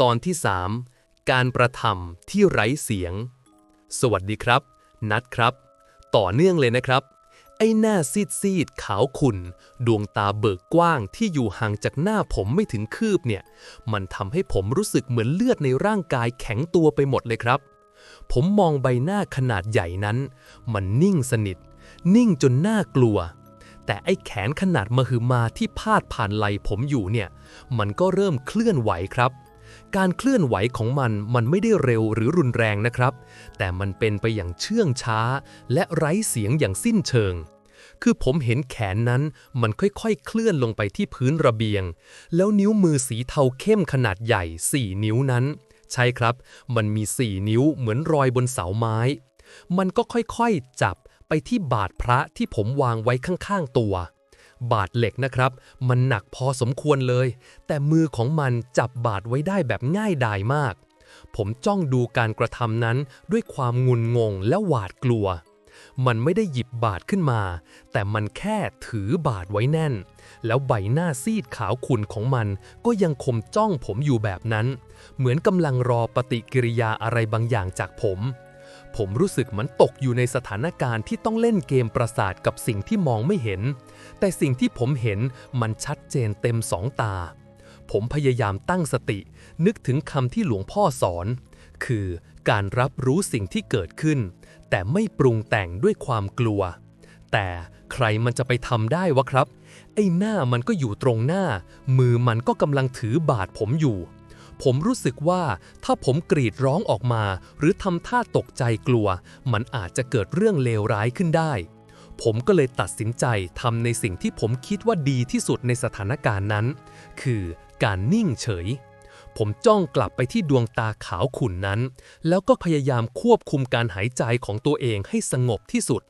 ตอนที่ 3 การประทำที่ไร้เสียง สวัสดีครับ นัดครับ ต่อเนื่องเลยนะครับ ไอ้หน้าซีดซีดๆขาวขุ่น ดวงตาเบิกกว้างที่อยู่ห่างจากหน้าผมไม่ถึงคืบเนี่ย มันทำให้ผมรู้สึกเหมือนเลือดในร่างกายแข็งตัวไปหมดเลยครับ ผมมองใบหน้าขนาดใหญ่นั้น มันนิ่งสนิท นิ่งจนน่ากลัวแต่ไอ้แขนขนาดมหึมาที่พาดผ่านไหลผมอยู่เนี่ย มันก็เริ่มเคลื่อนไหวครับ การเคลื่อนไหวของมันมันไม่ได้เร็วหรือรุนแรงนะครับ แต่มันเป็นไปอย่างเชื่องช้า และไร้เสียงอย่างสิ้นเชิง คือผมเห็นแขนนั้นมันค่อยๆ เคลื่อนลงไปที่พื้นระเบียง แล้วนิ้วมือสีเทาเข้มขนาดใหญ่ 4 นิ้วนั้น ใช่ครับ มันมี 4 นิ้วเหมือนรอยบนเสาไม้ มันก็ค่อยๆ จับไปที่บาทพระที่ผมวางไว้ข้างๆตัว บาทเหล็กนะครับ มันหนักพอสมควรเลย แต่มือของมันจับบาทไว้ได้แบบง่ายดายมาก ผมจ้องดูการกระทำนั้นด้วยความงุนงงและหวาดกลัว มันไม่ได้หยิบบาทขึ้นมา แต่มันแค่ถือบาทไว้แน่น แล้วใบหน้าซีดขาวขุ่นของมัน ก็ยังคมจ้องผมอยู่แบบนั้น เหมือนกำลังรอปฏิกิริยาอะไรบางอย่างจากผม ผมรู้สึกเหมือนตกอยู่ในสถานการณ์ที่ต้องเล่นเกมประสาทกับสิ่งที่มองไม่เห็น แต่สิ่งที่ผมเห็นมันชัดเจนเต็มสองตา ผมพยายามตั้งสติ นึกถึงคำที่หลวงพ่อสอน คือการรับรู้สิ่งที่เกิดขึ้น แต่ไม่ปรุงแต่งด้วยความกลัว แต่ใครมันจะไปทำได้วะครับ ไอ้หน้ามันก็อยู่ตรงหน้า มือมันก็กำลังถือบาดผมอยู่ ผมรู้สึกว่าถ้าผมกรีดร้องออกมา หรือทำท่าตกใจกลัว มันอาจจะเกิดเรื่องเลวร้ายขึ้นได้ ผมก็เลยตัดสินใจทำในสิ่งที่ผมคิดว่าดีที่สุดในสถานการณ์นั้น คือการนิ่งเฉย ผมจ้องกลับไปที่ดวงตาขาวขุ่นนั้น แล้วก็พยายามควบคุมการหายใจของตัวเองให้สงบที่สุด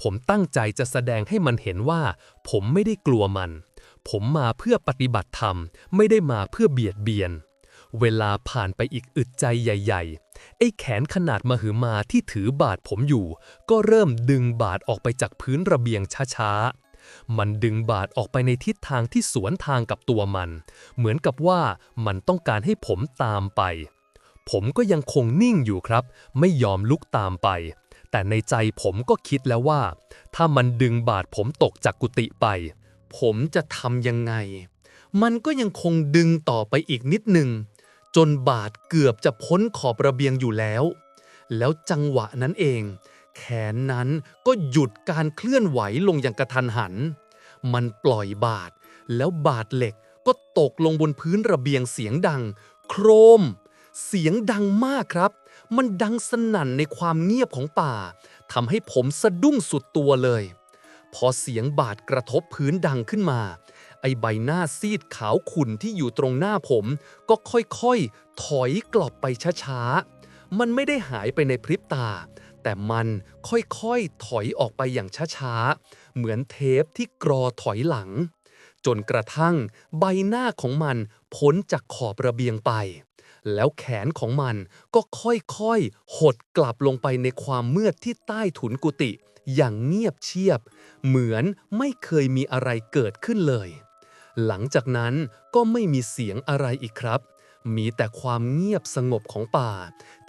ผมตั้งใจจะแสดงให้มันเห็นว่า ผมไม่ได้กลัวมัน ผมมาเพื่อปฏิบัติธรรม ไม่ได้มาเพื่อเบียดเบียน เวลาผ่านไปอีกอึดใจใหญ่ๆ ไอ้แขนขนาดมหึมาที่ถือบาดผมอยู่ ก็เริ่มดึงบาดออกไปจากพื้นระเบียงช้าๆ มันดึงบาดออกไปในทิศทางที่สวนทางกับตัวมัน เหมือนกับว่ามันต้องการให้ผมตามไป ผมก็ยังคงนิ่งอยู่ครับ ไม่ยอมลุกตามไป แต่ในใจผมก็คิดแล้วว่า ถ้ามันดึงบาดผมตกจากกุฏิไป ผมจะทำยังไง มันก็ยังคงดึงต่อไปอีกนิดหนึ่ง จนบาดเกือบจะพ้นขอบระเบียงอยู่แล้ว แล้วจังหวะนั้นเอง แขนนั้นก็หยุดการเคลื่อนไหวลงอย่างกระทันหัน มันปล่อยบาด แล้วบาดเหล็กก็ตกลงบนพื้นระเบียงเสียงดัง โครม เสียงดังมากครับ มันดังสนั่นในความเงียบของป่าทำให้ผมสะดุ้งสุดตัวเลย พอเสียงบาดกระทบพื้นดังขึ้นมา ไอใบหน้าซีดขาวขุ่นที่อยู่ตรงหน้าผม ก็ค่อยๆ ถอยกลับไปช้าๆ มันไม่ได้หายไปในพริบตา แต่มันค่อยๆ ถอยออกไปอย่างช้าๆ เหมือนเทปที่กรอถอยหลัง จนกระทั่งใบหน้าของมันพ้นจากขอบระเบียงไป แล้วแขนของมันก็ค่อยๆ หดกลับลงไปในความมืดที่ใต้ถุนกุฏิอย่างเงียบเชียบ เหมือนไม่เคยมีอะไรเกิดขึ้นเลย หลังจากนั้นก็ไม่มีเสียงอะไรอีกครับ มีแต่ความเงียบสงบของป่า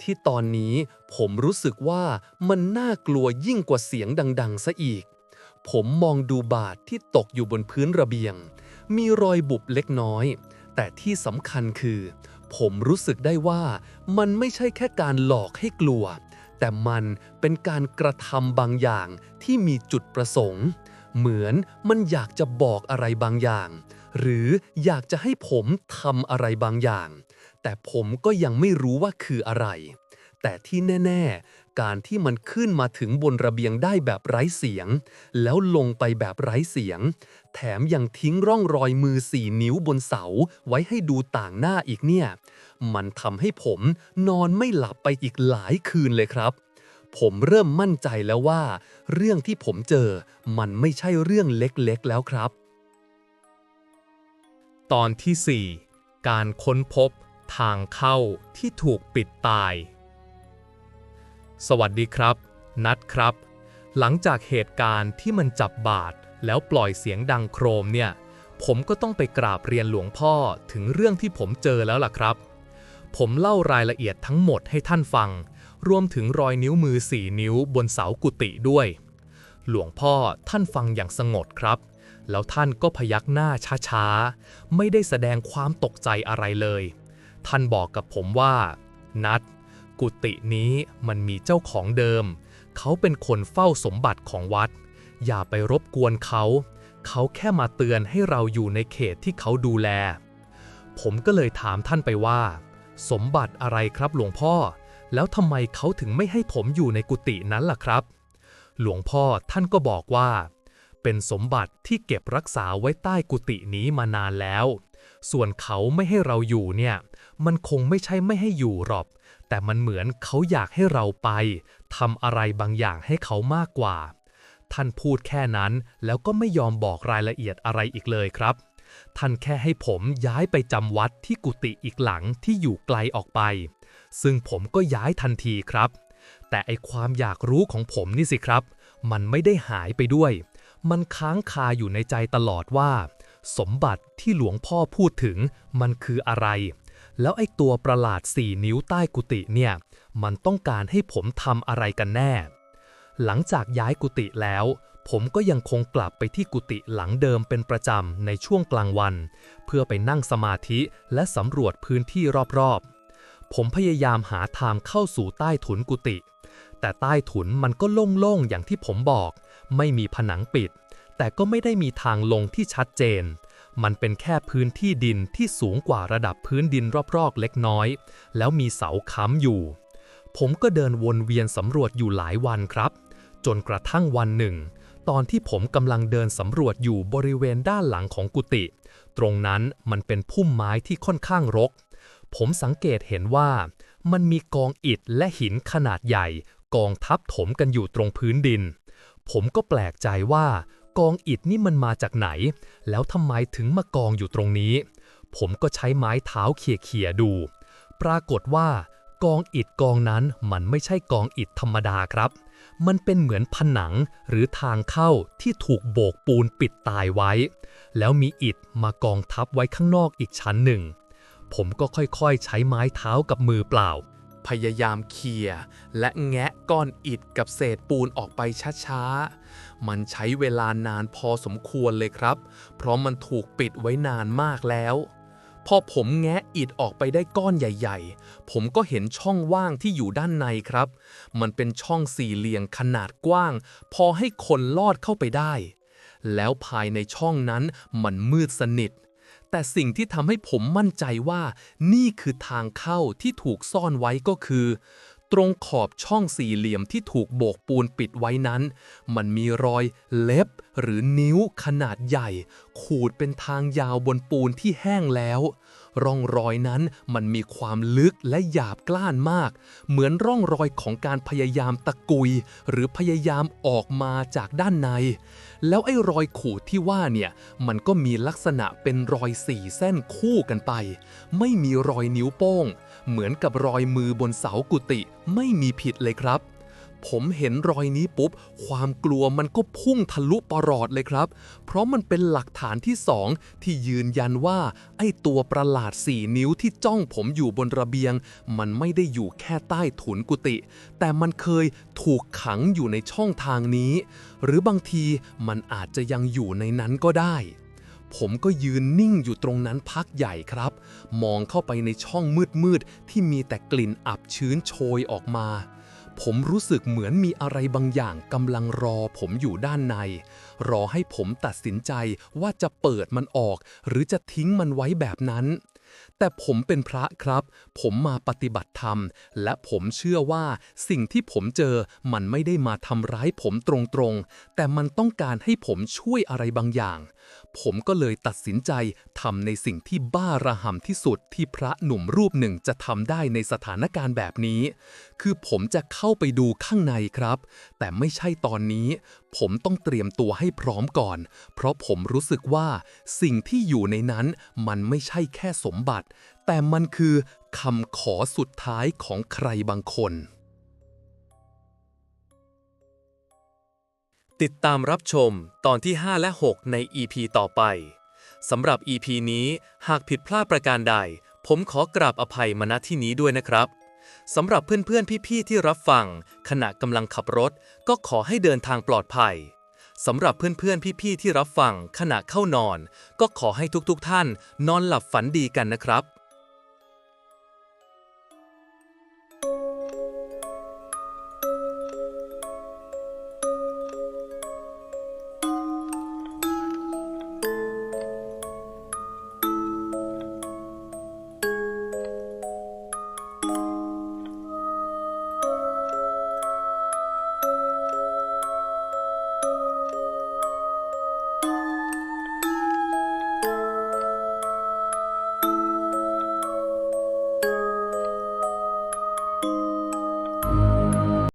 ที่ตอนนี้ผมรู้สึกว่ามันน่ากลัวยิ่งกว่าเสียงดัง ๆ ซะอีก ผมมองดูบาทที่ตกอยู่บนพื้นระเบียง มีรอยบุบเล็กน้อย แต่ที่สำคัญคือ ผมรู้สึกได้ว่ามันไม่ใช่แค่การหลอกให้กลัว แต่มันเป็นการกระทำบางอย่างที่มีจุดประสงค์ เหมือนมันอยากจะบอกอะไรบางอย่าง หรืออยากจะให้ผมทำอะไรบางอย่าง แต่ผมก็ยังไม่รู้ว่าคืออะไร แต่ที่แน่ ๆ การที่มันขึ้นมาถึงบนระเบียงได้แบบไร้เสียง แล้วลงไปแบบไร้เสียง แถมยังทิ้งร่องรอยมือสี่นิ้วบนเสาไว้ให้ดูต่างหน้าอีกเนี่ย มันทำให้ผมนอนไม่หลับไปอีกหลายคืนเลยครับ ผมเริ่มมั่นใจแล้วว่า เรื่องที่ผมเจอมันไม่ใช่เรื่องเล็กๆแล้วครับ ตอนที่ 4 การค้นพบทางเข้าที่ถูกปิดตาย สวัสดีครับ นัดครับ หลังจากเหตุการณ์ที่มันจับบาดแล้วปล่อยเสียงดังโครมเนี่ย ผมก็ต้องไปกราบเรียนหลวงพ่อถึงเรื่องที่ผมเจอแล้วล่ะครับ ผมเล่ารายละเอียดทั้งหมดให้ท่านฟัง รวมถึงรอยนิ้วมือสี่นิ้วบนเสากุฏิด้วย หลวงพ่อท่านฟังอย่างสงบครับ แล้วท่านก็พยักหน้าช้าๆ ไม่ได้แสดงความตกใจอะไรเลย ท่านบอกกับผมว่า นัด กุฏินี้มันมีเจ้าของเดิม เขาเป็นคนเฝ้าสมบัติของวัด อย่าไปรบกวนเขา เขาแค่มาเตือนให้เราอยู่ในเขตที่เขาดูแล ผมก็เลยถามท่านไปว่า สมบัติอะไรครับหลวงพ่อ แล้วทำไมเขาถึงไม่ให้ผมอยู่ในกุฏินั้นล่ะครับ หลวงพ่อท่านก็บอกว่า เป็นสมบัติที่เก็บรักษาไว้ใต้กุฏินี้มานานแล้ว ส่วนเขาไม่ให้เราอยู่เนี่ย มันคงไม่ใช่ไม่ให้อยู่หรอก แต่มันเหมือนเขาอยากให้เราไปทำอะไรบางอย่างให้เขามากกว่า ท่านพูดแค่นั้นแล้วก็ไม่ยอมบอกรายละเอียดอะไรอีกเลยครับ ท่านแค่ให้ผมย้ายไปจำวัดที่กุฏิอีกหลังที่อยู่ไกลออกไป ซึ่งผมก็ย้ายทันทีครับ แต่ไอความอยากรู้ของผมนี่สิครับ มันไม่ได้หายไปด้วย มันค้างคาอยู่ในใจตลอดว่า สมบัติที่หลวงพ่อพูดถึงมันคืออะไร แล้วไอตัวประหลาดสี่นิ้วใต้กุฏิเนี่ย มันต้องการให้ผมทำอะไรกันแน่ หลังจากย้ายกุฏิแล้ว ผมก็ยังคงกลับไปที่กุฏิหลังเดิมเป็นประจำในช่วงกลางวัน เพื่อไปนั่งสมาธิและสำรวจพื้นที่รอบๆ ผมพยายามหาทางเข้าสู่ใต้ถุนกุฏิแต่ใต้ถุนมันก็โล่งๆ อย่างที่ผมบอก ไม่มีผนังปิด แต่ก็ไม่ได้มีทางลงที่ชัดเจน มันเป็นแค่พื้นที่ดินที่สูงกว่าระดับพื้นดินรอบๆ เล็กน้อย แล้วมีเสาค้ำอยู่ ผมก็เดินวนเวียนสำรวจอยู่หลายวันครับ จนกระทั่งวันหนึ่ง ตอนที่ผมกำลังเดินสำรวจอยู่บริเวณด้านหลังของกุฏิตรงนั้นมันเป็นพุ่มไม้ที่ค่อนข้างรก ผมสังเกตเห็นว่า มันมีกองอิฐและหินขนาดใหญ่ กองทับถมกันอยู่ตรงพื้นดิน ผมก็แปลกใจว่า กองอิฐนี่มันมาจากไหน แล้วทำไมถึงมากองอยู่ตรงนี้ ผมก็ใช้ไม้เท้าเขี่ยๆดู ปรากฏว่า กองอิฐกองนั้นมันไม่ใช่กองอิฐธรรมดาครับ มันเป็นเหมือนผนังหรือทางเข้าที่ถูกโบกปูนปิดตายไว้ แล้วมีอิฐมากองทับไว้ข้างนอกอีกชั้นหนึ่ง ผมก็ค่อยๆ ใช้ไม้เท้ากับมือเปล่า พยายามเคลียและแงะก้อนอิฐกับเศษปูนออกไปช้าๆ มันใช้เวลานานพอสมควรเลยครับ เพราะมันถูกปิดไว้นานมากแล้ว พอผมแงะอิดออกไปได้ก้อนใหญ่ ๆ ผมก็เห็นช่องว่างที่อยู่ด้านในครับ มันเป็นช่องสี่เหลี่ยมขนาดกว้าง พอให้คนลอดเข้าไปได้ แล้วภายในช่องนั้นมันมืดสนิท แต่สิ่งที่ทำให้ผมมั่นใจว่า นี่คือทางเข้าที่ถูกซ่อนไว้ก็คือ ตรงขอบช่องสี่เหลี่ยมที่ถูกโบกปูนปิดไว้นั้น มันมีรอยเล็บหรือนิ้วขนาดใหญ่ ขูดเป็นทางยาวบนปูนที่แห้งแล้ว ร่องรอยนั้นมันมีความลึกและหยาบกล้านมาก เหมือนร่องรอยของการพยายามตะกุย หรือพยายามออกมาจากด้านใน แล้วไอ้รอยขูดที่ว่าเนี่ย มันก็มีลักษณะเป็นรอยสี่เส้นคู่กันไป ไม่มีรอยนิ้วโป้ง เหมือนกับรอยมือบนเสากุฏิไม่มีผิดเลยครับ ผมเห็นรอยนี้ปุ๊บ ความกลัวมันก็พุ่งทะลุปลอดเลยครับ เพราะมันเป็นหลักฐานที่สองที่ยืนยันว่า ไอ้ตัวประหลาดสี่นิ้วที่จ้องผมอยู่บนระเบียง มันไม่ได้อยู่แค่ใต้ถุนกุฏิแต่มันเคยถูกขังอยู่ในช่องทางนี้ หรือบางทีมันอาจจะยังอยู่ในนั้นก็ได้ผมก็ยืนนิ่งอยู่ตรงนั้นพักใหญ่ครับ มองเข้าไปในช่องมืดๆที่มีแต่กลิ่นอับชื้นโชยออกมา ผมรู้สึกเหมือนมีอะไรบางอย่างกำลังรอผมอยู่ด้านใน รอให้ผมตัดสินใจว่าจะเปิดมันออก หรือจะทิ้งมันไว้แบบนั้น แต่ผมเป็นพระครับ ผมมาปฏิบัติธรรม และผมเชื่อว่าสิ่งที่ผมเจอมันไม่ได้มาทำร้ายผมตรงๆ แต่มันต้องการให้ผมช่วยอะไรบางอย่าง ผมก็เลยตัดสินใจทำในสิ่งที่บ้าระห่ำที่สุดที่พระหนุ่มรูปหนึ่งจะทำได้ในสถานการณ์แบบนี้ คือผมจะเข้าไปดูข้างในครับ แต่ไม่ใช่ตอนนี้ ผมต้องเตรียมตัวให้พร้อมก่อน เพราะผมรู้สึกว่าสิ่งที่อยู่ในนั้นมันไม่ใช่แค่สมบัติ แต่มันคือคำขอสุดท้ายของใครบางคน ติดตามรับชมตอนที่ 5 และ 6 ใน EP ต่อไปสำหรับ EP นี้หากผิดพลาดประการใด ผมขอกราบอภัยมาณที่นี้ด้วยนะครับสำหรับเพื่อนๆ พี่ๆ ที่รับฟัง ขณะกำลังขับรถ ก็ขอให้เดินทางปลอดภัย สำหรับเพื่อนๆ พี่ๆ ที่รับฟังขณะเข้านอน ก็ขอให้ทุกๆ ท่านนอนหลับฝันดีกันนะครับ